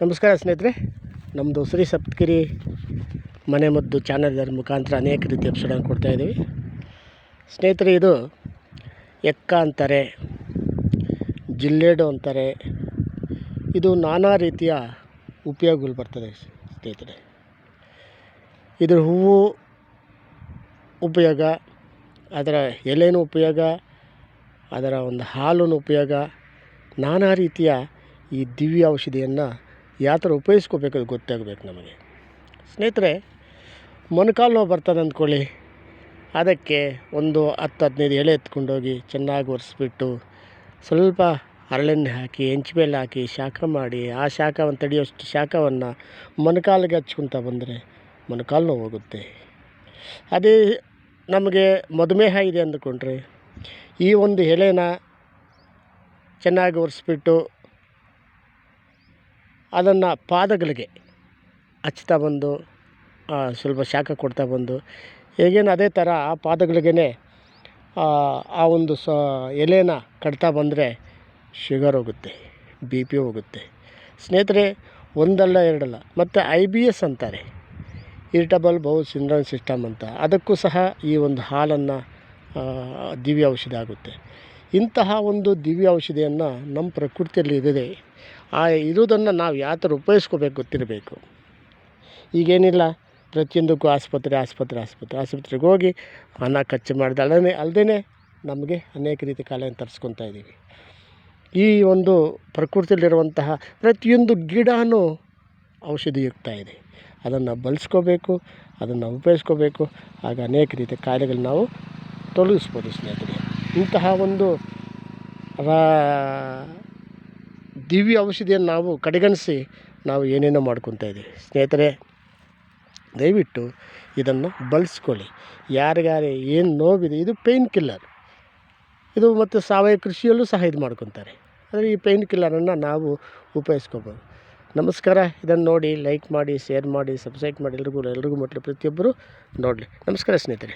ನಮಸ್ಕಾರ ಸ್ನೇಹಿತರೆ ನಮ್ಮದು ಶ್ರೀ ಸಪ್ತಗಿರಿ ಮನೆ ಮದ್ದು ಚಾನಲ್ದರ ಮುಖಾಂತರ ಅನೇಕ ರೀತಿಯ ಎಪಿಸೋಡನ್ನು ಕೊಡ್ತಾ ಇದ್ದೀವಿ. ಸ್ನೇಹಿತರೆ, ಇದು ಎಕ್ಕ ಅಂತಾರೆ, ಜಿಲ್ಲೆಡು ಅಂತಾರೆ, ಇದು ನಾನಾ ರೀತಿಯ ಉಪಯೋಗಗಳು ಬರ್ತದೆ ಸ್ನೇಹಿತರೆ. ಇದರ ಹೂವು ಉಪಯೋಗ, ಅದರ ಎಲೆನೂ ಉಪಯೋಗ, ಅದರ ಒಂದು ಹಾಲಿನ ಉಪಯೋಗ, ನಾನಾ ರೀತಿಯ ಈ ದಿವ್ಯ ಔಷಧಿಯನ್ನು ಯಾವ ಥರ ಉಪಯೋಗಿಸ್ಕೋಬೇಕು ಅದು ಗೊತ್ತಾಗಬೇಕು ನಮಗೆ. ಸ್ನೇಹಿತರೆ, ಮೊಣಕಾಲು ನೋವು ಬರ್ತದೆ ಅಂದ್ಕೊಳ್ಳಿ. ಅದಕ್ಕೆ ಒಂದು ಹತ್ತು ಹದಿನೈದು ಎಳೆ ಎತ್ಕೊಂಡೋಗಿ ಚೆನ್ನಾಗಿ ಒರೆಸ್ಬಿಟ್ಟು ಸ್ವಲ್ಪ ಹರಳೆಣ್ಣೆ ಹಾಕಿ ಹೆಂಚ್ಬೇಲೆ ಹಾಕಿ, ಶಾಖ ಮಾಡಿ, ಆ ಶಾಖವನ್ನು ತಡೆಯೋಷ್ಟು ಶಾಖವನ್ನು ಮೊಣಕಾಲಿಗೆ ಹಚ್ಕೊತ ಬಂದರೆ ಮೊಣಕಾಲು ನೋವು ಹೋಗುತ್ತೆ. ಅದೇ ನಮಗೆ ಮಧುಮೇಹ ಇದೆ ಅಂದುಕೊಂಡ್ರೆ ಈ ಒಂದು ಎಲೆನ ಚೆನ್ನಾಗಿ ಒರೆಸ್ಬಿಟ್ಟು ಅದನ್ನು ಪಾದಗಳಿಗೆ ಹಚ್ತಾ ಬಂದು ಸ್ವಲ್ಪ ಶಾಖ ಕೊಡ್ತಾ ಬಂದು, ಈಗೇನು ಅದೇ ಥರ ಆ ಪಾದಗಳಿಗೇ ಆ ಒಂದು ಸ, ಎಲೆನ ಕಟ್ತಾ ಬಂದರೆ ಶುಗರ್ ಹೋಗುತ್ತೆ, ಬಿ ಪಿ ಹೋಗುತ್ತೆ. ಸ್ನೇಹಿತರೆ, ಒಂದಲ್ಲ ಎರಡಲ್ಲ, ಮತ್ತು ಐ ಬಿ ಎಸ್ ಅಂತಾರೆ, ಇರಿಟಬಲ್ ಬೌಲ್ ಸಿಂಡ್ರೋಮ್ ಸಿಸ್ಟಮ್ ಅಂತ. ಅದಕ್ಕೂ ಸಹ ಈ ಒಂದು ಹಾಲನ್ನು ದಿವ್ಯ ಔಷಧಿ ಆಗುತ್ತೆ. ಇಂತಹ ಒಂದು ದಿವ್ಯ ಔಷಧಿಯನ್ನು ನಮ್ಮ ಪ್ರಕೃತಿಯಲ್ಲಿ ಇದೆ ಆ ಇರುವುದನ್ನು ನಾವು ಯಾವ ಥರ ಉಪಯೋಗಿಸ್ಕೋಬೇಕು ಗೊತ್ತಿರಬೇಕು. ಈಗೇನಿಲ್ಲ, ಪ್ರತಿಯೊಂದಕ್ಕೂ ಆಸ್ಪತ್ರೆ ಆಸ್ಪತ್ರೆ ಆಸ್ಪತ್ರೆ, ಆಸ್ಪತ್ರೆಗೆ ಹೋಗಿ ಹಣ ಖರ್ಚು ಮಾಡಿದ ಅಲ್ಲದೆ ನಮಗೆ ಅನೇಕ ರೀತಿ ಕಾಯಿಲೆಯನ್ನು ತರಿಸ್ಕೊತಾ ಇದ್ದೀವಿ. ಈ ಒಂದು ಪ್ರಕೃತಿಯಲ್ಲಿರುವಂತಹ ಪ್ರತಿಯೊಂದು ಗಿಡನೂ ಔಷಧಿಯುಕ್ತ ಇದೆ. ಅದನ್ನು ಬಳಸ್ಕೋಬೇಕು, ಅದನ್ನು ಉಪಯೋಗಿಸ್ಕೋಬೇಕು, ಆಗ ಅನೇಕ ರೀತಿಯ ಕಾಯಿಲೆಗಳು ನಾವು ತೊಲಗಿಸ್ಬೋದು ಸ್ನೇಹಿತರೆ. ಇಂತಹ ಒಂದು ರಾ- ದಿವ್ಯ ಔಷಧಿಯನ್ನು ನಾವು ಕಡೆಗಣಿಸಿ ನಾವು ಏನೇನೋ ಮಾಡ್ಕೊತಾ ಇದ್ದೀವಿ. ಸ್ನೇಹಿತರೆ, ದಯವಿಟ್ಟು ಇದನ್ನು ಬಳಸ್ಕೊಳ್ಳಿ. ಯಾರಿಗಾರೆ ಏನು ನೋವಿದೆ, ಇದು ಪೇಯ್ನ್ ಕಿಲ್ಲರ್ ಇದು ಮತ್ತು ಸಾವಯವ ಕೃಷಿಯಲ್ಲೂ ಸಹ ಇದು ಮಾಡ್ಕೊತಾರೆ. ಆದರೆ ಈ ಪೇಯ್ನ್ ಕಿಲ್ಲರನ್ನು ನಾವು ಉಪಯೋಗಿಸ್ಕೋಬೋದು. ನಮಸ್ಕಾರ. ಇದನ್ನು ನೋಡಿ ಲೈಕ್ ಮಾಡಿ ಶೇರ್ ಮಾಡಿ ಸಬ್ಸ್ಕ್ರೈಬ್ ಮಾಡಿ, ಎಲ್ರಿಗೂ ಎಲ್ರಿಗೂ ಮಟ್ಲು ಪ್ರತಿಯೊಬ್ಬರು ನೋಡಲಿ. ನಮಸ್ಕಾರ ಸ್ನೇಹಿತರೆ.